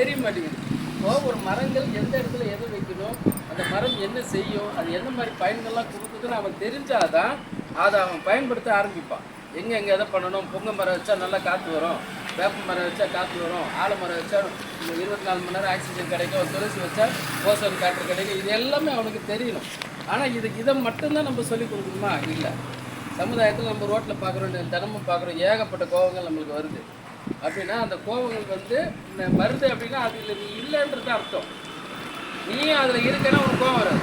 தெரிய மாட்டேங்குது இப்போ ஒரு மரங்கள் எந்த இடத்துல எதை வைக்கணும்? அந்த மரம் என்ன செய்யும்? அது என்ன மாதிரி பயன்கள்லாம் கொடுக்குதுன்னு அவன் தெரிஞ்சாதான் அதை அவன் பயன்படுத்த ஆரம்பிப்பான். எங்கே எங்கே எதை பண்ணணும்? பொங்க மரம் வச்சா நல்லா காற்று வரும். வேப்ப மரம் வச்சா காற்று வரும். ஆலமரம் வச்சா இருபத்தி நாலு மணி நேரம் ஆக்சிஜன் கிடைக்கும். துளசி வச்சா ஓசோன் காற்று கிடைக்கும். இது எல்லாமே அவனுக்கு தெரியணும். ஆனால் இது இதை மட்டும்தான் நம்ம சொல்லி கொடுக்கணுமா? இல்லை. சமுதாயத்தில் நம்ம ரோட்டில் பார்க்குறோம் தினமும் பார்க்குறோம். ஏகப்பட்ட கோபங்கள் நம்மளுக்கு வருது. அப்படின்னா அந்த கோபங்கள் வந்து வருது அப்படின்னா அதில் நீ இல்லைன்றது அர்த்தம். நீயும் அதில் இருக்கேன்னா உனக்கு கோவம் வராது.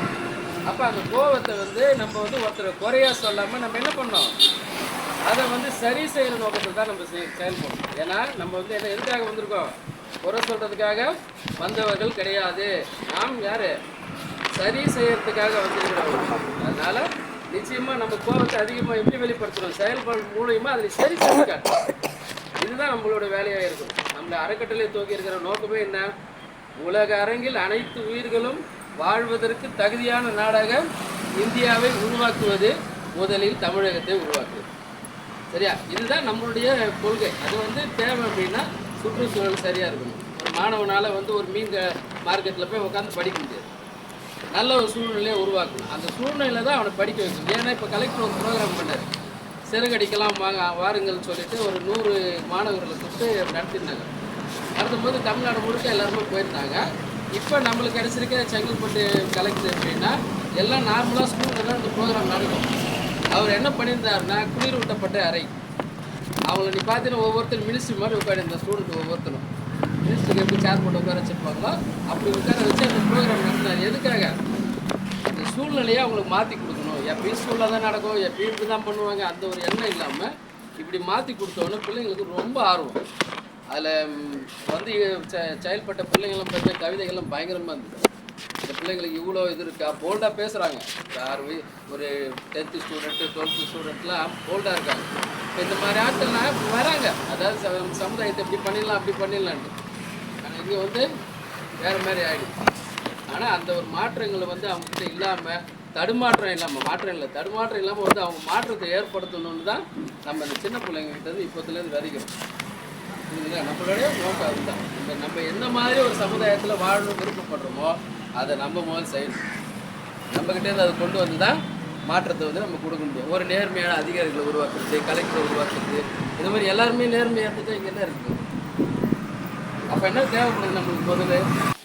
அப்போ அந்த கோவத்தை வந்து நம்ம வந்து ஒருத்தர் குறையா சொல்லாமல் நம்ம என்ன பண்ணோம் அதை வந்து சரி செய்கிற நோக்கத்தில் தான் நம்ம செய் செயல்படணும். ஏன்னா நம்ம வந்து என்ன எதுக்காக வந்திருக்கோம்? குறை சொல்கிறதுக்காக வந்தவர்கள் கிடையாது. நாம் யார்? சரி செய்யறதுக்காக வந்திருக்கிறோம் அதனால நிச்சயமாக நம்ம கோபத்தை அதிகமாக எப்படி வெளிப்படுத்துகிறோம் செயல்பாடு மூலயமா அதை சரி செஞ்சு இதுதான் நம்மளோட வேலையாக இருக்கும். நம்மளை அறக்கட்டளை தூக்கி இருக்கிற நோக்கமே என்ன? உலக அரங்கில் அனைத்து உயிர்களும் வாழ்வதற்கு தகுதியான நாடாக இந்தியாவை உருவாக்குவது முதலில் தமிழகத்தை உருவாக்குவது. சரியா? இதுதான் நம்மளுடைய கொள்கை. அது வந்து தேவை அப்படின்னா சுற்றுச்சூழல் சரியாக இருக்கணும். ஒரு மாணவனால் வந்து ஒரு மீன் மார்க்கெட்டில் போய் உட்காந்து படிக்க முடியாது. நல்ல ஒரு சூழ்நிலையை உருவாக்கணும். அந்த சூழ்நிலையில் தான் அவனை படிக்க வைக்கணும். ஏன்னா இப்போ கலெக்டர் ஒரு ப்ரோக்ராம் பண்ணார். சிறகடிக்கலாம் வாங்க வாருங்கள்னு சொல்லிட்டு ஒரு நூறு மாணவர்களை கூப்பிட்டு நடத்திருந்தாங்க நடத்தும் போது தமிழ்நாடு முழுக்க எல்லாருமே போயிருந்தாங்க. இப்போ நம்மளுக்கு கிடைச்சிருக்க செங்கல்பட்டு கலெக்டர் எப்படின்னா எல்லாம் நார்மலாக ஸ்கூலில் இந்த ப்ரோக்ராம் நடக்கும். அவர் என்ன பண்ணியிருந்தாருன்னா குளிரூட்டப்பட்ட அறை. அவங்கள நீ பார்த்தீங்கன்னா ஒவ்வொருத்தரும் மினிஸ்ட்ரி மாதிரி உட்காந்து ஸ்டூடெண்ட் ஒவ்வொருத்தரும். மினிஸ்டருக்கு எப்படி சேர் போட்டு உட்கார வச்சிருப்பாங்களோ அப்படி உட்கார வச்சு அந்த ப்ரோக்ராம் நடத்தினார். எதுக்காக? இந்த சூழ்நிலையை அவங்களுக்கு மாற்றி கொடுக்கணும் பீஸ்ஃபுல்லாக தான் நடக்கும் எப்பயும் இப்படி தான் பண்ணுவாங்க. அந்த ஒரு எண்ணம் இல்லாமல் இப்படி மாற்றி கொடுத்தோன்னே பிள்ளைங்களுக்கு ரொம்ப ஆர்வம். அதில் வந்து செயல்பட்ட பிள்ளைங்களும் பற்றிய கவிதைகள்லாம் பயங்கரமாக இருந்தது. இந்த பிள்ளைங்களுக்கு இவ்வளோ இது இருக்கா? போல்டாக பேசுகிறாங்க யார் ஒரு டென்த்து ஸ்டூடெண்ட்டு டுவெல்த்து ஸ்டூடெண்ட்லாம் போல்டாக இருக்காங்க. இப்போ இந்த மாதிரி ஆட்கள்லாம் வராங்க. அதாவது ச- சமுதாயத்தை இப்படி பண்ணிடலாம் அப்படி பண்ணிடலான்ட்டு. ஆனால் இங்கே வந்து வேறு மாதிரி ஆகிடுது ஆனால் அந்த ஒரு மாற்றங்களை வந்து அவங்ககிட்ட இல்லாமல் தடுமாற்றம் இல்லாமல் மாற்றம் இல்லை. தடுமாற்றம் இல்லாமல் வந்து அவங்க மாற்றத்தை ஏற்படுத்தணும்னு தான் நம்ம இந்த சின்ன பிள்ளைங்கிட்டது இப்போத்துலேருந்து விதைக்கிறோம் இல்லைங்களா நம்மளுடைய நோக்கம் அதுதான். இந்த நம்ம எந்த மாதிரி ஒரு சமுதாயத்தில் வாழணும் விருப்பப்படுறோமோ அதை நம்ம முதல் செய்யணும். நம்மக்கிட்டேருந்து அதை கொண்டு வந்து தான் மாற்றத்தை வந்து நம்ம கொடுக்க முடியும். ஒரு நேர்மையான அதிகாரிகளை உருவாக்குறது கலெக்டரை உருவாக்குறது இந்த மாதிரி எல்லாருமே நேர்மையாக இருந்துட்டு இங்கே என்ன இருக்குது அப்போ என்ன தேவைப்படுது நம்மளுக்கு முதல்ல?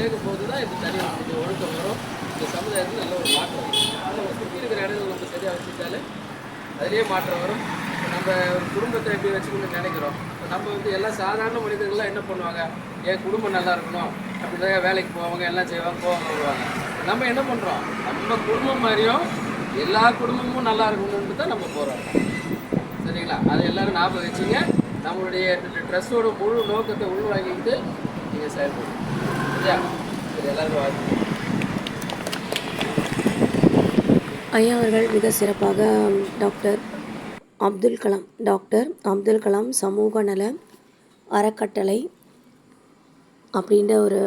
சேர்க்கும் போது தான் இது சரியாக கொஞ்சம் ஒழுக்கம் வரும். இந்த சமுதாயத்தில் நல்ல ஒரு மாற்றம் வரும். அதை சுற்றி இருக்கிற இடங்கள் நம்ம சரியாக வச்சுட்டாலே அதுலேயே மாற்றம் வரும். நம்ம ஒரு குடும்பத்தை எப்படி வச்சுக்கணும்னு நினைக்கிறோம். நம்ம வந்து எல்லா சாதாரண மனிதர்கள்லாம் என்ன பண்ணுவாங்க? என் குடும்பம் நல்லா இருக்கணும். அப்படிதான் வேலைக்கு போவாங்க எல்லாம் செய்வாங்க போவாங்க வருவாங்க. நம்ம என்ன பண்ணுறோம் நம்ம குடும்பம் மாதிரியும் எல்லா குடும்பமும் நல்லா இருக்கணும்னு தான் நம்ம போகிறோம் சரிங்களா? அதை எல்லோரும் ஞாபகம் வச்சுங்க. நம்மளுடைய ட்ரெஸ்ஸோட முழு நோக்கத்தை உள்வாங்கிக்கிட்டு நீங்கள் செயல்படும் ஐயா அவர்கள் மிக சிறப்பாக டாக்டர் அப்துல் கலாம் டாக்டர் அப்துல் கலாம் சமூக நல அறக்கட்டளை அப்படின்ற ஒரு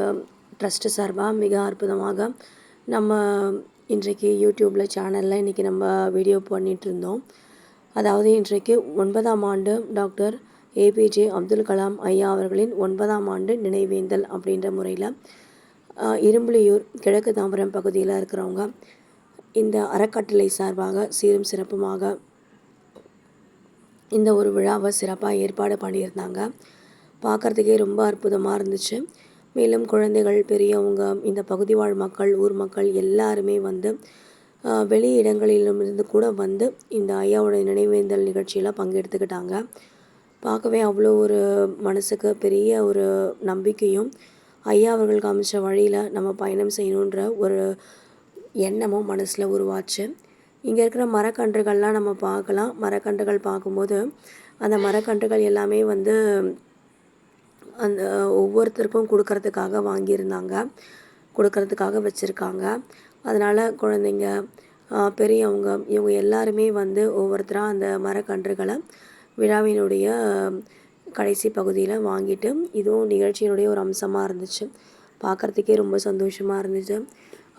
ட்ரஸ்ட்டு சார்பாக மிக அற்புதமாக நம்ம இன்றைக்கு யூடியூப்பில் சேனலில் இன்றைக்கி நம்ம வீடியோ பண்ணிகிட்ருந்தோம் அதாவது இன்றைக்கு ஒன்பதாம் ஆண்டு டாக்டர் ஏபிஜே அப்துல் கலாம் ஐயா அவர்களின் ஒன்பதாம் ஆண்டு நினைவேந்தல் அப்படின்ற முறையில் இரும்புலியூர் கிழக்கு தாம்பரம் பகுதியில் இருக்கிறவங்க இந்த அறக்கட்டளை சார்பாக சீரும் சிறப்புமாக இந்த ஒரு விழாவை சிறப்பாக ஏற்பாடு பண்ணியிருந்தாங்க. பார்க்குறதுக்கே ரொம்ப அற்புதமாக இருந்துச்சு. மேலும் குழந்தைகள் பெரியவங்க இந்த பகுதி வாழ் மக்கள் ஊர் மக்கள் எல்லாருமே வந்து வெளி வெளி இருந்து கூட வந்து இந்த ஐயாவோட நினைவேந்தல் நிகழ்ச்சியில் பங்கெடுத்துக்கிட்டாங்க. பார்க்கவே அவ்வளோ ஒரு மனசுக்கு பெரிய ஒரு நம்பிக்கையும் ஐயா அவர்கள் காமிச்ச வழியில் நம்ம பயணம் செய்யணுன்ற ஒரு எண்ணமும் மனசில் உருவாச்சு. இங்கே இருக்கிற மரக்கன்றுகள்லாம் நம்ம பார்க்கலாம். மரக்கன்றுகள் பார்க்கும்போது அந்த மரக்கன்றுகள் எல்லாமே வந்து அந்த ஒவ்வொருத்தருக்கும் கொடுக்கறதுக்காக வாங்கியிருந்தாங்க. கொடுக்கறதுக்காக வச்சுருக்காங்க. அதனால் குழந்தைங்க பெரியவங்க இவங்க எல்லாருமே வந்து ஒவ்வொருத்தராக அந்த மரக்கன்றுகளை விழாவினுடைய கடைசி பகுதியில் வாங்கிட்டு இதுவும் நிகழ்ச்சியினுடைய ஒரு அம்சமாக இருந்துச்சு. பார்க்குறதுக்கே ரொம்ப சந்தோஷமாக இருந்துச்சு.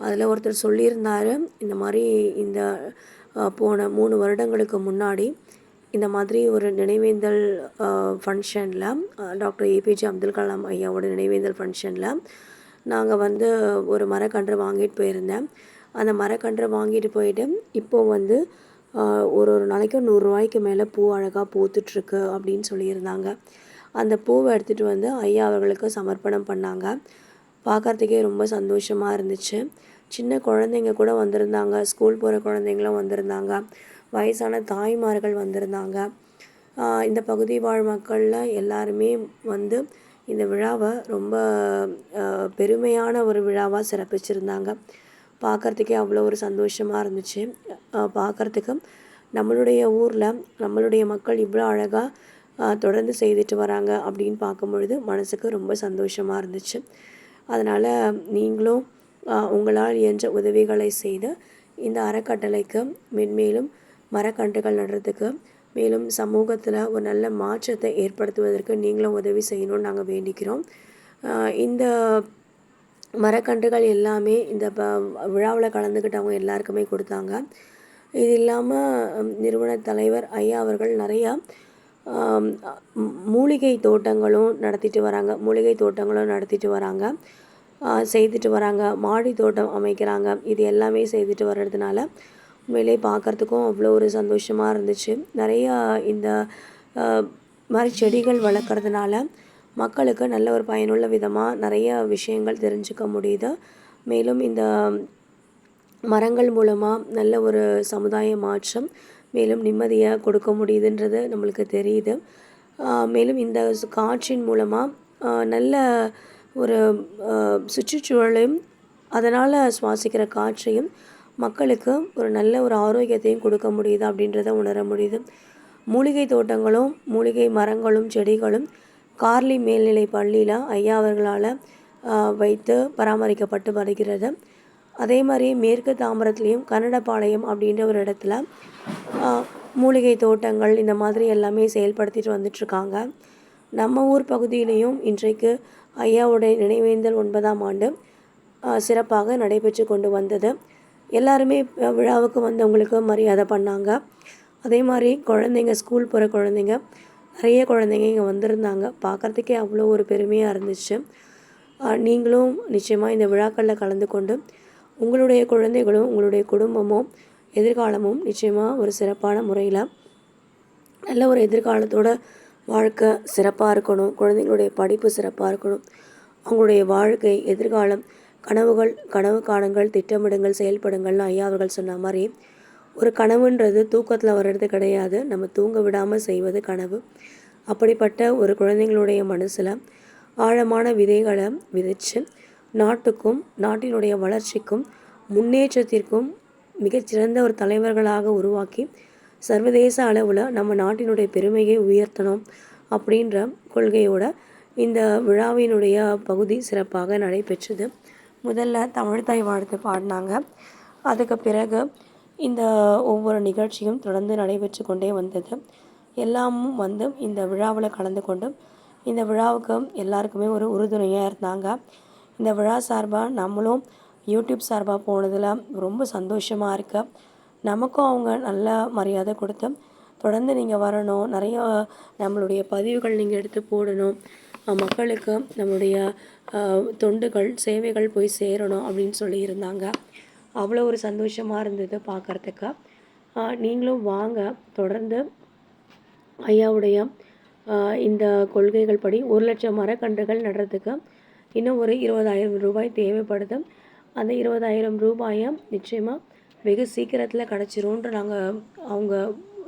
அதில் ஒருத்தர் சொல்லியிருந்தாரு இந்த மாதிரி இந்த போன மூணு வருடங்களுக்கு முன்னாடி இந்த மாதிரி ஒரு நினைவேந்தல் ஃபங்க்ஷனில் டாக்டர் ஏபிஜே அப்துல் கலாம் ஐயாவோட நினைவேந்தல் ஃபங்க்ஷனில் நாங்கள் வந்து ஒரு மரக்கன்று வாங்கிட்டு போயிருந்தேன். அந்த மரக்கன்று வாங்கிட்டு போயிட்டு இப்போது வந்து ஒரு ஒரு நாளைக்கும் நூறுரூவாய்க்கு மேலே பூ அழகாக பூத்துட்ருக்கு அப்படின்னு சொல்லியிருந்தாங்க. அந்த பூவை எடுத்துகிட்டு வந்து ஐயா அவர்களுக்கு சமர்ப்பணம் பண்ணாங்க. பார்க்கறதுக்கே ரொம்ப சந்தோஷமாக இருந்துச்சு. சின்ன குழந்தைங்க கூட வந்திருந்தாங்க. ஸ்கூல் போகிற குழந்தைங்களும் வந்திருந்தாங்க. வயசான தாய்மார்கள் வந்திருந்தாங்க. இந்த பகுதி வாழ் மக்களில் எல்லாருமே வந்து இந்த விழாவை ரொம்ப பெருமையான ஒரு விழாவாக சிறப்பிச்சிருந்தாங்க. பார்க்கறதுக்கே அவ்வளோ ஒரு சந்தோஷமாக இருந்துச்சு. பார்க்குறதுக்கு நம்மளுடைய ஊரில் நம்மளுடைய மக்கள் இவ்வளோ அழகாக தொடர்ந்து செய்துட்டு வராங்க அப்படின்னு பார்க்கும் பொழுது மனசுக்கு ரொம்ப சந்தோஷமாக இருந்துச்சு. அதனால் நீங்களும் உங்களால் இயன்ற உதவிகளை செய்து இந்த அறக்கட்டளைக்கு மென்மேலும் மரக்கன்றுகள் நடுறதுக்கு மேலும் சமூகத்தில் ஒரு நல்ல மாற்றத்தை ஏற்படுத்துவதற்கு நீங்களும் உதவி செய்யணும்னு நாங்கள் வேண்டிக்கிறோம். இந்த மரக்கன்றுகள் எல்லாமே இந்த ப விழாவில் கலந்துக்கிட்டவங்க எல்லாருக்குமே கொடுத்தாங்க. இது இல்லாமல் நிறுவன தலைவர் ஐயா அவர்கள் நிறையா மூலிகை தோட்டங்களும் நடத்திட்டு வராங்க. மூலிகை தோட்டங்களும் நடத்திட்டு வராங்க. செய்துட்டு வராங்க. மாடி தோட்டம் அமைக்கிறாங்க. இது எல்லாமே செய்துட்டு வர்றதுனால உண்மையிலே பார்க்கறதுக்கும் அவ்வளோ ஒரு சந்தோஷமாக இருந்துச்சு. நிறையா இந்த மாதிரி செடிகள் வளர்க்குறதுனால மக்களுக்கு நல்ல ஒரு பயனுள்ள விதமாக நிறைய விஷயங்கள் தெரிஞ்சுக்க முடியுது. மேலும் இந்த மரங்கள் மூலமாக நல்ல ஒரு சமுதாய மாற்றம் மேலும் நிம்மதியை கொடுக்க முடியுதுன்றது நம்மளுக்கு தெரியுது. மேலும் இந்த காற்றின் மூலமாக நல்ல ஒரு சுற்றுச்சூழலையும் அதனால் சுவாசிக்கிற காற்றையும் மக்களுக்கு ஒரு நல்ல ஒரு ஆரோக்கியத்தையும் கொடுக்க முடியுது அப்படின்றத உணர முடியுது. மூலிகை தோட்டங்களும் மூலிகை மரங்களும் செடிகளும் கார்லி மேல்நிலை பள்ளியில் ஐயா அவர்களால் வைத்து பராமரிக்கப்பட்டு வருகிறது. அதே மாதிரி மேற்கு தாம்பரத்துலேயும் கன்னடபாளையம் அப்படின்ற ஒரு இடத்துல மூலிகை தோட்டங்கள் இந்த மாதிரி எல்லாமே செயல்படுத்திட்டு வந்துட்டுருக்காங்க. நம்ம ஊர் பகுதியிலையும் இன்றைக்கு ஐயாவுடைய நினைவேந்தல் ஒன்பதாம் ஆண்டு சிறப்பாக நடைபெற்று கொண்டு வந்தது. எல்லாருமே விழாவுக்கு வந்தவங்களுக்கு மரியாதை பண்ணாங்க. அதே மாதிரி குழந்தைங்க ஸ்கூல் போகிற குழந்தைங்க நிறைய குழந்தைங்க இங்கே வந்திருந்தாங்க. பார்க்குறதுக்கே அவ்வளோ ஒரு பெருமையாக இருந்துச்சு. நீங்களும் நிச்சயமாக இந்த விழாக்களில் கலந்து கொண்டு உங்களுடைய குழந்தைகளும் உங்களுடைய குடும்பமும் எதிர்காலமும் நிச்சயமாக ஒரு சிறப்பான முறையில் நல்ல ஒரு எதிர்காலத்தோட வாழ்க்கை சிறப்பாக இருக்கணும். குழந்தைங்களுடைய படிப்பு சிறப்பாக இருக்கணும். அவங்களுடைய வாழ்க்கை எதிர்காலம் கனவுகள் கனவு காணுங்கள் திட்டமிடுங்கள் செயல்படுங்கள்னு ஐயா அவர்கள் சொன்ன மாதிரி ஒரு கனவுன்றது தூக்கத்தில் வர்றது கிடையாது. நம்ம தூங்க விடாமல் செய்வது கனவு. அப்படிப்பட்ட ஒரு குழந்தைங்களுடைய மனசில் ஆழமான விதைகளை விதைச்சு நாட்டுக்கும் நாட்டினுடைய வளர்ச்சிக்கும் முன்னேற்றத்திற்கும் மிகச்சிறந்த ஒரு தலைவர்களாக உருவாக்கி சர்வதேச அளவில் நம்ம நாட்டினுடைய பெருமையை உயர்த்தணும் அப்படின்ற கொள்கையோட இந்த விழாவினுடைய பகுதி சிறப்பாக நடைபெற்றது. முதல்ல தமிழ்தாய் வாழ்த்து பாடினாங்க. அதுக்கு பிறகு இந்த ஒவ்வொரு நிகழ்ச்சியும் தொடர்ந்து நடைபெற்று கொண்டே வந்தது. எல்லாமும் வந்து இந்த விழாவில் கலந்து கொண்டு இந்த விழாவுக்கு எல்லாருக்குமே ஒரு உறுதுணையாக இருந்தாங்க. இந்த விழா சார்பாக நம்மளும் யூடியூப் சார்பாக போனதில் ரொம்ப சந்தோஷமாக இருக்கு. நமக்கும் அவங்க நல்ல மரியாதை கொடுத்து தொடர்ந்து நீங்கள் வரணும் நிறைய நம்மளுடைய பதிவுகள் நீங்கள் எடுத்து போடணும் மக்களுக்கு நம்மளுடைய தொண்டுகள் சேவைகள் போய் சேரணும் அப்படின்னு சொல்லியிருந்தாங்க. அவ்வளோ ஒரு சந்தோஷமாக இருந்தது பார்க்குறதுக்கு. நீங்களும் வாங்க. தொடர்ந்து ஐயாவுடைய இந்த கொள்கைகள் படி ஒரு லட்சம் மரக்கன்றுகள் நடுறதுக்கு இன்னும் ஒரு இருபதாயிரம் ரூபாய் தேவைப்படுது. அந்த இருபதாயிரம் ரூபாயை நிச்சயமாக வெகு சீக்கிரத்தில் கிடச்சிரும்ன்ற நாங்கள் அவங்க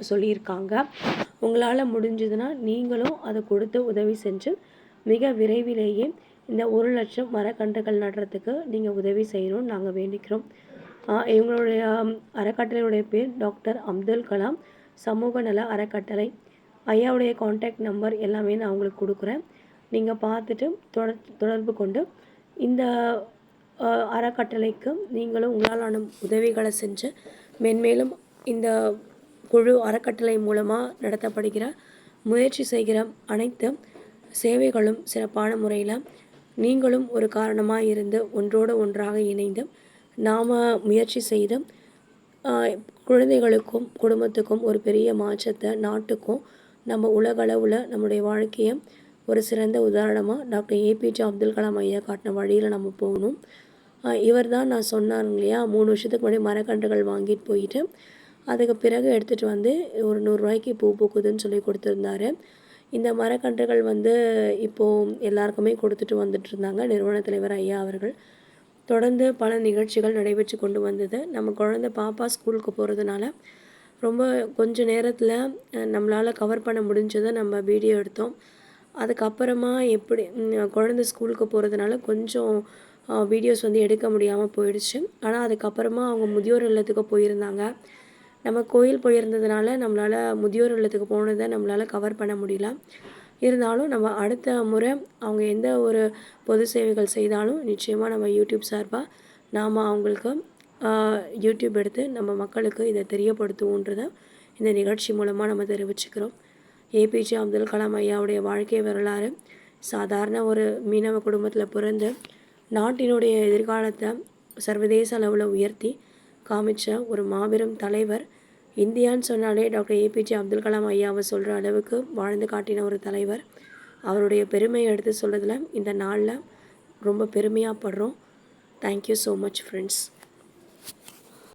சொல்லியிருக்காங்க. உங்களால் முடிஞ்சதுன்னா நீங்களும் அதை கொடுத்து உதவி செஞ்சு மிக விரைவிலேயே இந்த ஒரு லட்சம் மரக்கன்றுகள் நடுறதுக்கு நீங்கள் உதவி செய்யணும்னு நாங்கள் வேண்டிக்கிறோம். இவங்களுடைய அறக்கட்டளையுடைய பேர் டாக்டர் அப்துல் கலாம். சமூக நல அறக்கட்டளை. ஐயாவுடைய காண்டாக்ட் நம்பர் எல்லாமே நான் உங்களுக்கு கொடுக்குறேன். நீங்கள் பார்த்துட்டு தொடர் தொடர்பு கொண்டு இந்த அறக்கட்டளைக்கு நீங்களும் உங்களாலான உதவிகளை செஞ்சு மென்மேலும் இந்த குழு அறக்கட்டளை மூலமாக நடத்தப்படுகிற முயற்சி செய்கிற அனைத்து சேவைகளும் சிறப்பான முறையில் நீங்களும் ஒரு காரணமாக இருந்து ஒன்றோடு ஒன்றாக இணைந்து நாம் முயற்சி செய்து குழந்தைகளுக்கும் குடும்பத்துக்கும் ஒரு பெரிய மாற்றத்தை நாட்டுக்கும் நம்ம உலகளவில் நம்முடைய வாழ்க்கையை ஒரு சிறந்த உதாரணமாக டாக்டர் ஏபிஜே அப்துல் கலாம் ஐயா காட்டின வழியில் நம்ம போகணும். இவர் தான் நான் சொன்னார் இல்லையா? மூணு வருஷத்துக்கு முன்னாடி மரக்கன்றுகள் வாங்கிட்டு போயிட்டு அதுக்கு பிறகு எடுத்துகிட்டு வந்து ஒரு நூறுரூவாய்க்கு பூ பூக்குதுன்னு சொல்லி கொடுத்துருந்தாரு. இந்த மரக்கன்றுகள் வந்து இப்போது எல்லாருக்குமே கொடுத்துட்டு வந்துட்டு இருந்தாங்க நிறுவன தலைவர் ஐயா அவர்கள். தொடர்ந்து பல நிகழ்ச்சிகள் நடைபெற்று கொண்டு வந்தது. நம்ம குழந்தை பாப்பா ஸ்கூலுக்கு போகிறதுனால ரொம்ப கொஞ்ச நேரத்தில் நம்மளால் கவர் பண்ண முடிஞ்சதை நம்ம வீடியோ எடுத்தோம். அதுக்கப்புறமா எப்படி குழந்த குழந்தை ஸ்கூலுக்கு போகிறதுனால கொஞ்சம் வீடியோஸ் வந்து எடுக்க முடியாமல் போயிடுச்சு. ஆனால் அதுக்கப்புறமா அவங்க முதியோர் இல்லத்துக்கு போயிருந்தாங்க. நம்ம கோயில் போயிருந்ததுனால நம்மளால் முதியோர் இல்லத்துக்கு போனதை நம்மளால் கவர் பண்ண முடியல. இருந்தாலும் நம்ம அடுத்த முறை அவங்க எந்த ஒரு பொது சேவைகள் செய்தாலும் நிச்சயமாக நம்ம யூடியூப் சார்பாக நாம் அவங்களுக்கு யூடியூப் எடுத்து நம்ம மக்களுக்கு இதை தெரியப்படுத்துவோன்றதை இந்த நிகழ்ச்சி மூலமாக நம்ம தெரிவிச்சுக்கிறோம். ஏபிஜே அப்துல் கலாம் ஐயாவுடைய வாழ்க்கை வரலாறு சாதாரண ஒரு மீனவ குடும்பத்தில் பிறந்து நாட்டினுடைய எதிர்காலத்தை சர்வதேச அளவில் உயர்த்தி காமிச்ச ஒரு மாபெரும் தலைவர் இந்தியான்னு சொன்னாலே டாக்டர் ஏபிஜே அப்துல் கலாம் ஐயாவை சொல்கிற அளவுக்கு வாழ்ந்து காட்டின ஒரு தலைவர். அவருடைய பெருமையை எடுத்து சொல்கிறதுல இந்த நாளில் ரொம்ப பெருமையாக படுறோம். Thank you so much friends